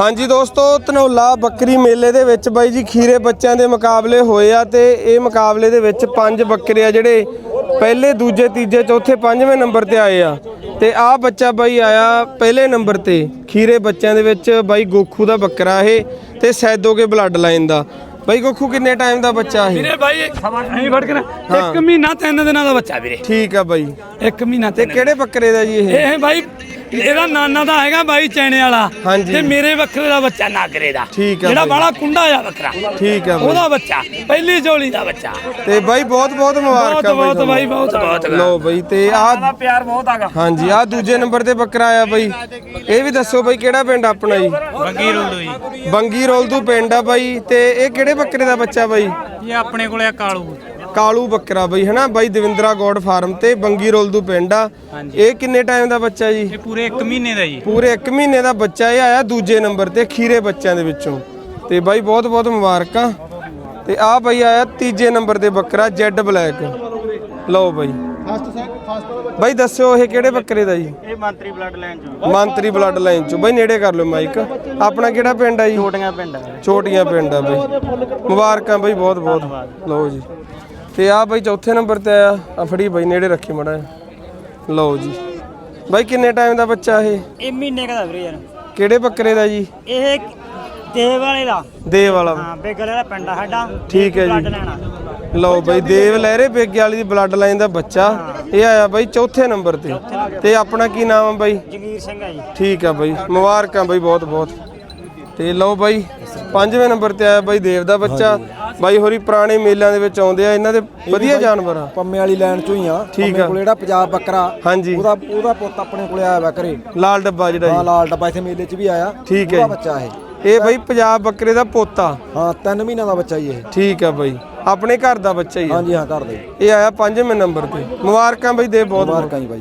ਹਾਂਜੀ ਦੋਸਤੋ ਧਨੌਲਾ ਬੱਕਰੀ ਮੇਲੇ ਦੇ ਵਿੱਚ ਬਾਈ ਜੀ ਖੀਰੇ ਬੱਚਿਆਂ ਦੇ ਮੁਕਾਬਲੇ ਹੋਏ ਆ ਤੇ ਇਹ ਮੁਕਾਬਲੇ ਦੇ ਵਿੱਚ ਪੰਜ ਬੱਕਰੇ ਆ ਜਿਹੜੇ ਪਹਿਲੇ ਦੂਜੇ ਤੀਜੇ ਚੌਥੇ ਪੰਜਵੇਂ ਨੰਬਰ ਤੇ ਆਏ ਆ। ਤੇ ਆਹ ਬੱਚਾ ਬਾਈ ਆਇਆ ਪਹਿਲੇ ਨੰਬਰ ਤੇ। ਖੀਰੇ ਬੱਚਿਆਂ ਦੇ ਵਿੱਚ ਬਾਈ ਗੋਖੂ ਦਾ ਬੱਕਰਾ ਇਹ ਤੇ ਸੈਦੋਗੇ ਬਲੱਡ ਲਾਈਨ ਦਾ। ਬਾਈ ਗੋਖੂ ਕਿੰਨੇ ਟਾਈਮ ਦਾ ਬੱਚਾ ਇਹ? ਵੀਰੇ ਭਾਈ ਐਂ ਫੜ ਕੇ ਨਾ ਇੱਕ ਮਹੀਨਾ ਤਿੰਨ ਦਿਨਾਂ ਦਾ ਬੱਚਾ ਵੀਰੇ। ਠੀਕ ਆ ਬਾਈ। ਇੱਕ ਮਹੀਨਾ ਤੇ ਕਿਹੜੇ ਬੱਕਰੇ ਦਾ ਜੀ ਇਹ? ਇਹ ਭਾਈ ਇਹਦਾ ਨਾਨਾ ਦਾ ਹੈਗਾ ਬਾਈ ਚੈਣੇ ਵਾਲਾ। ਹਾਂਜੀ। ਤੇ ਮੇਰੇ ਬੱਕਰੇ ਦਾ ਬੱਚਾ ਨਾਗਰੇ ਦਾ। ਠੀਕ ਆ ਜਿਹੜਾ ਬਾਈ। ਬਾਲਾ ਕੁੰਡਾ ਆ ਬੱਕਰਾ ਠੀਕ ਆ ਬਾਈ। ਉਹਦਾ ਬੱਚਾ ਪਹਿਲੀ ਝੋਲੀ ਦਾ ਬੱਚਾ। ਤੇ ਬਾਈ ਬਹੁਤ ਬਹੁਤ ਬਹੁਤ ਮੁਬਾਰਕਾਂ ਬਹੁਤ ਤੁਹਾਨੂੰ। ਬਾਈ ਬਹੁਤ ਬਹੁਤ। ਲਓ ਬਾਈ ਤੇ ਆਹ ਪਿਆਰ ਬਹੁਤ ਆਗਾ ਹਾਂਜੀ ਆ ਦੂਜੇ ਨੰਬਰ ਤੇ ਬੱਕਰਾ ਆਇਆ ਬਾਈ। ਇਹ ਵੀ ਦੱਸੋ ਬਾਈ ਕਿਹੜਾ ਪਿੰਡ ਆਪਣਾ ਜੀ? ਬੰਗੀ ਰੋਲੂ ਜੀ। ਬੰਗੀ ਰੋਲਦੂ ਪਿੰਡ ਆ ਬਾਈ। ਤੇ ਇਹ ਕਿਹੜੇ ਬੱਕਰੇ ਦਾ ਬੱਚਾ ਬਾਈ? ਇਹ ਆਪਣੇ ਕੋਲੇ ਆ ਕਾਲੂ। ਕਾਲੂ ਬੱਕਰਾ ਬਾਈ ਹਨਾ? ਬਾਈ ਦਵਿੰਦਰਾ ਗੋਡ ਫਾਰਮ ਤੇ ਬੰਗੀ ਰੋਲਦੂ ਪਿੰਡ ਆ। ਇਹ ਕਿੰਨੇ ਟਾਈਮ ਦਾ ਬੱਚਾ ਜੀ? ਇਹ ਪੂਰੇ 1 ਮਹੀਨੇ ਦਾ ਜੀ। ਪੂਰੇ 1 ਮਹੀਨੇ ਦਾ ਬੱਚਾ ਇਹ ਆਇਆ ਦੂਜੇ ਨੰਬਰ ਤੇ ਖੀਰੇ ਬੱਚਿਆਂ ਦੇ ਵਿੱਚੋਂ। ਤੇ ਬਾਈ ਬਹੁਤ ਬਹੁਤ ਮੁਬਾਰਕਾਂ ਤੇ ਆ ਬਾਈ ਆਇਆ ਤੀਜੇ ਨੰਬਰ ਤੇ ਬੱਕਰਾ ਜੈਡ ਬਲੈਕ। ਲਓ ਬਾਈ। ਬਾਈ ਦੱਸਿਓ ਇਹ ਕਿਹੜੇ ਬੱਕਰੇ ਦਾ ਜੀ? ਇਹ ਮੰਤਰੀ ਬਲੱਡ ਲਾਈਨ ਚੋਂ। ਮੰਤਰੀ ਬਲੱਡ ਲਾਈਨ ਚੋਂ। ਬਾਈ ਨੇੜੇ ਕਰ ਲਓ ਮਾਈਕ। ਆਪਣਾ ਕਿਹੜਾ ਪਿੰਡ ਆ ਜੀ? ਛੋਟੀਆਂ ਪਿੰਡ ਆ ਛੋਟੀਆਂ ਪਿੰਡ ਆ ਬਾਈ। ਮੁਬਾਰਕਾਂ ਬਾਈ ਬਹੁਤ ਬਹੁਤ। ਲਓ ਜੀ। ਤੇ ਆ ਬਾਈ ਚੌਥੇ ਨੰਬਰ ਤੇ ਆਇਆ। ਆ ਫੜੀ ਬਾਈ ਨੇੜੇ ਰੱਖੀ ਮੜਾ ਲਓ ਜੀ। ਬਾਈ ਕਿੰਨੇ ਟਾਈਮ ਦਾ ਬੱਚਾ ਇਹ? ਇਹ ਮਹੀਨੇ ਕਾ ਦਾ ਵੀਰੇ ਯਾਰ। ਕਿਹੜੇ ਬੱਕਰੇ ਦਾ ਜੀ? ਇਹ ਦੇਵ ਵਾਲੇ ਦਾ। ਦੇਵ ਵਾਲਾ ਹਾਂ ਬੇਗਲ ਵਾਲਾ ਪਿੰਡ ਆ ਸਾਡਾ। ਠੀਕ ਹੈ ਬਲੱਡ ਜੀ। ਲੈਣਾ। ਲਓ ਬਾਈ ਦੇਵ ਲਹਿਰੇ ਬੇਗੇ ਵਾਲੀ ਦੀ ਬਲੱਡ ਲਾਈਨ ਦਾ ਬੱਚਾ। ਇਹ ਆਇਆ ਬਾਈ ਚੌਥੇ ਨੰਬਰ ਤੇ। ਤੇ। ਆਪਣਾ ਕੀ ਨਾਮ ਆ ਬਾਈ? ਜਗੀਰ ਸਿੰਘ ਆ ਜੀ। ਠੀਕ ਆ ਬਾਈ। ਮੁਬਾਰਕਾਂ ਬਾਈ ਬਹੁਤ ਬਹੁਤ ਤੇ ਲਓ ਬਾਈ ਪੰਜਵੇਂ ਨੰਬਰ ਤੇ ਆਇਆ ਬਾਈ ਦੇਵ ਦਾ ਬੱਚਾ। ਬਾਈ ਹੋਰੀ ਪੁਰਾਣੇ ਮੇਲਿਆਂ ਦੇ ਵਿੱਚ ਆਉਂਦੇ ਆ ਇਹਨਾਂ ਦੇ ਵਧੀਆ ਜਾਨਵਰ ਆ। ਪੰਮੇ ਵਾਲੀ ਲਾਈਨ ਚੋਂ ਹੀ ਆ। ਪੰਮੇ। ਕੋਲ ਜਿਹੜਾ ਪੰਜਾਬ ਬੱਕਰਾ ਹਾਂਜੀ। ਉਹਦਾ ਉਹਦਾ ਪੁੱਤ ਆਪਣੇ ਕੋਲੇ ਆਇਆ ਵਾ ਘਰੇ। ਲਾਲ ਡੱਬਾ ਜਿਹੜਾ ਹਾਂ ਲਾਲ ਡੱਬਾ ਇੱਥੇ ਮੇਲੇ 'ਚ ਵੀ ਆਇਆ। ਠੀਕ ਹੈ ਉਹਦਾ। ਬੱਚਾ ਇਹ। ਇਹ ਬਾਈ ਪੰਜਾਬ ਬੱਕਰੇ ਦਾ ਪੋਤਾ। ਹਾਂ 3 ਮਹੀਨਿਆਂ ਦਾ ਬੱਚਾ ਹੀ ਇਹ। ਠੀਕ ਆ ਬਾਈ। ਆਪਣੇ ਘਰ ਦਾ ਬੱਚਾ ਹੀ ਹਾਂਜੀ ਹਾਂ ਘਰ ਦੇ। ਇਹ ਆਇਆ ਪੰਜਵੇਂ ਨੰਬਰ ਤੇ। ਮੁਬਾਰਕਾਂ ਬਾਈ ਦੇ ਬਹੁਤ ਮੁਬਾਰਕਾਂ ਜੀ ਬਾਈ